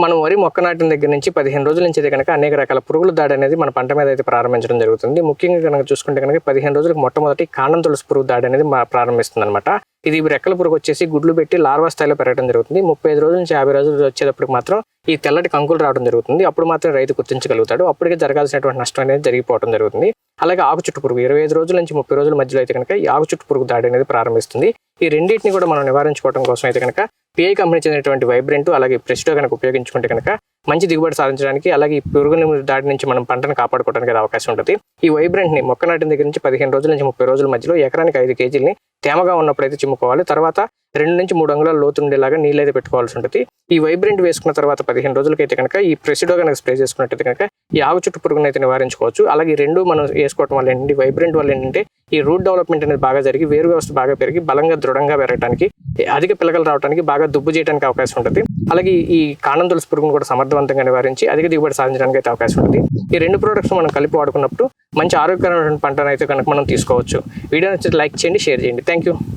మనం వరి మొక్క నాటిన దగ్గర నుంచి పదిహేను రోజుల నుంచి అయితే కనుక అనేక రకాల పురుగుల దాడి అనేది మన పంట మీద అయితే ప్రారంభించడం జరుగుతుంది. ముఖ్యంగా కనుక చూసుకుంటే కనుక పదిహేను రోజులకు మొట్టమొదటి కాండం తులసి పురుగు దాడి అనేది మా- ప్రారంభిస్తుంది అనమాట ఇది రెక్కల పురుగు వచ్చేసి గుడ్లు పెట్టి లార్వా స్థాయిలో పెరగడం జరుగుతుంది. ముప్పై ఐదు రోజుల నుంచి యాభై రోజులు వచ్చేటప్పటికి మాత్రం ఈ తెల్లటి కంకులు రావడం జరుగుతుంది. అప్పుడు మాత్రం రైతు గుర్తించగలుగుతాడు. అప్పటికే జరగాల్సినటువంటి నష్టం అనేది జరిగిపోవడం జరుగుతుంది. అలాగే ఆకు చుట్టు పురుగు ఇరవై ఐదు రోజుల నుంచి ముప్పై రోజుల మధ్యలో అయితే కనుక ఈ ఆకు చుట్టు పురుగు దాడి అనేది ప్రారంభిస్తుంది. ఈ రెండింటిని కూడా మనం నివారించుకోవడం కోసం అయితే కనుక పిఐ కంపెనీ చెందినటువంటి వైబ్రెంట్ అలాగే ప్రెస్టో కనుక ఉపయోగించుకుంటే కనుక మంచి దిగుబడి సాధించడానికి అలాగే ఈ పురుగుల దాటి నుంచి మనం పంటను కాపాడుకోవడానికి అది అవకాశం ఉంటుంది. ఈ వైబ్రెంట్ని మొక్క నాటిన దగ్గర నుంచి పదిహేను రోజుల నుంచి ముప్పై రోజుల మధ్యలో ఎకరానికి ఐదు కేజీలని తేమగా ఉన్నప్పుడు అయితే చిమ్ముకోవాలి. తర్వాత రెండు నుంచి మూడు అంగుళాల లోతు ఉండేలాగా నీళ్ళు అయితే పెట్టుకోవాల్సి ఉంటుంది. ఈ వైబ్రెంట్ వేసుకున్న తర్వాత పదిహేను రోజులకైతే కనుక ఈ ప్రెసిడో కనుక స్ప్రే చేసుకున్నట్టయితే కనుక ఈ ఆవు చుట్టు పురుగునైతే నివారించుకోవచ్చు. అలాగే రెండు మనం వేసుకోవడం వల్ల ఏంటంటే వైబ్రెంట్ వల్ల ఏంటంటే ఈ రూట్ డెవలప్మెంట్ అనేది బాగా జరిగి వేరు వ్యవస్థ బాగా పెరిగి బలంగా దృఢంగా పెరగడానికి అధిక పిల్లకలు రావడానికి బాగా దుబ్బు చేయడానికి అవకాశం ఉంటుంది. అలాగే ఈ కాండం తులసి పురుగును కూడా సమర్థవంతంగా నివారించి అధిక దిగుబడి సాధించడానికి అయితే అవకాశం ఉంటుంది. ఈ రెండు ప్రోడక్ట్స్ మనం కలిపి వాడుకున్నప్పుడు మంచి ఆరోగ్యకరమైన పంటను అయితే కనుక మనం తీసుకోవచ్చు. వీడియో నచ్చితే లైక్ చేయండి షేర్ చేయండి. Thank you